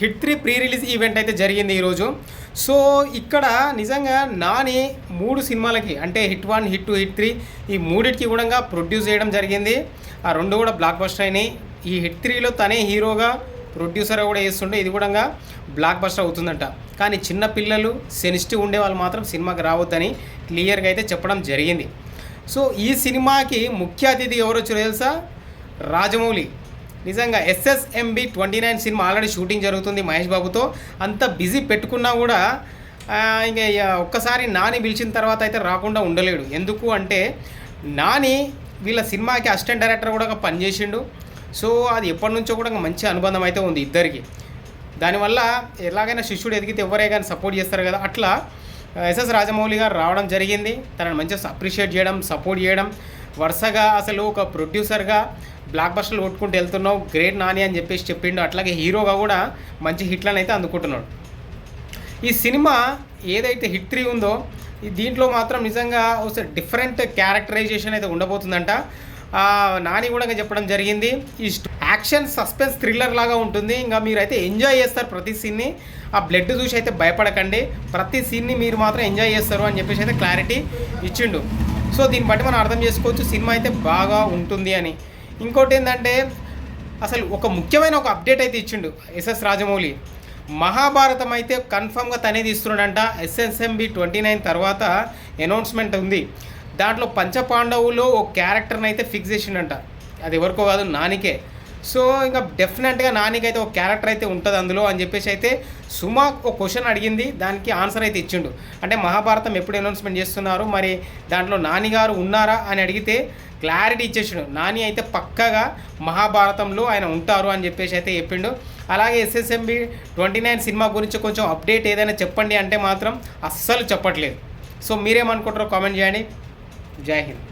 Hit three pre release event అయితే జరిగింది ఈరోజు. సో ఇక్కడ నిజంగా నాని మూడు సినిమాలకి అంటే hit one hit two hit three ఈ మూడింటికి కూడా ప్రొడ్యూస్ చేయడం జరిగింది. ఆ రెండు కూడా బ్లాక్ బస్టర్ అయినాయి. ఈ హిట్ త్రీలో తనే హీరోగా ప్రొడ్యూసర్ కూడా వేస్తుండే ఇది కూడా బ్లాక్ బస్టర్ అవుతుందంట. కానీ చిన్న పిల్లలు సెన్సిటివ్ ఉండే వాళ్ళు మాత్రం సినిమాకి రావద్దని క్లియర్గా అయితే చెప్పడం జరిగింది. సో ఈ సినిమాకి ముఖ్య అతిథి ఎవరు వచ్చారో తెలుసా? రాజమౌళి. నిజంగా SSMB twenty nine cinema already shooting జరుగుతుంది మహేష్ బాబుతో. అంత బిజీ పెట్టుకున్నా కూడా ఇంకా ఒక్కసారి నాని పిలిచిన తర్వాత అయితే రాకుండా ఉండలేడు. ఎందుకు అంటే నాని వీళ్ళ సినిమాకి అసిస్టెంట్ డైరెక్టర్ కూడా పనిచేసిండు సో అది ఎప్పటి నుంచో కూడా ఇంకా మంచి అనుబంధం అయితే ఉంది ఇద్దరికి. దానివల్ల ఎలాగైనా శిష్యుడు ఎదిగితే ఎవరే కానీ సపోర్ట్ చేస్తారు కదా. అట్లా ఎస్ఎస్ రాజమౌళి గారు రావడం జరిగింది. తనని మంచిగా అప్రిషియేట్ చేయడం సపోర్ట్ చేయడం. వరుసగా అసలు ఒక ప్రొడ్యూసర్గా బ్లాక్ బస్టర్లు కొట్టుకుంటూ వెళ్తున్నావు గ్రేట్ నాని అని చెప్పేసి చెప్పిండు. అట్లాగే హీరోగా కూడా మంచి హిట్లను అయితే అందుకుంటున్నాడు. ఈ సినిమా ఏదైతే హిట్ త్రీ ఉందో దీంట్లో మాత్రం నిజంగా ఒక డిఫరెంట్ క్యారెక్టరైజేషన్ అయితే ఉండబోతుందంట. నాని కూడా చెప్పడం జరిగింది. ఈ యాక్షన్ సస్పెన్స్ థ్రిల్లర్ లాగా ఉంటుంది. ఇంకా మీరైతే ఎంజాయ్ చేస్తారు ప్రతి సీన్ని. ఆ బ్లడ్ చూసి అయితే భయపడకండి. ప్రతి సీన్ని మీరు మాత్రం ఎంజాయ్ చేస్తారు అని చెప్పేసి అయితే క్లారిటీ ఇచ్చిండు. సో దీన్ని బట్టి మనం అర్థం చేసుకోవచ్చు. సినిమా అయితే బాగా ఉంటుంది అని. ఇంకోటి ఏంటంటే అసలు ఒక ముఖ్యమైన ఒక అప్డేట్ అయితే ఇచ్చిండు ఎస్ఎస్ రాజమౌళి. మహాభారతం అయితే కన్ఫామ్గా తనే తీస్తున్నాడంట. ఎస్ఎస్ఎంబి ట్వంటీ నైన్ తర్వాత అనౌన్స్మెంట్ ఉంది. దాంట్లో పంచపాండవులో ఓ క్యారెక్టర్ని అయితే ఫిక్స్ చేసిండంట. అది ఎవరికో కాదు నానికే. సో ఇంకా డెఫినెట్గా నానికైతే ఒక క్యారెక్టర్ అయితే ఉంటుంది అందులో అని చెప్పేసి అయితే సుమా ఒక క్వశ్చన్ అడిగింది. దానికి ఆన్సర్ అయితే ఇచ్చిండు. అంటే మహాభారతం ఎప్పుడు అనౌన్స్మెంట్ చేస్తున్నారు? మరి దాంట్లో నాని గారు ఉన్నారా? అని అడిగితే క్లారిటీ ఇచ్చేసిండు. నాని అయితే పక్కగా మహాభారతంలో ఆయన ఉంటారు అని చెప్పేసి అయితే చెప్పిండు. అలాగే ఎస్ఎస్ఎంబి ట్వంటీ నైన్ సినిమా గురించి కొంచెం అప్డేట్ ఏదైనా చెప్పండి అంటే మాత్రం అస్సలు చెప్పట్లేదు. సో మీరేమనుకుంటారో కామెంట్ చేయండి. జై హింద్.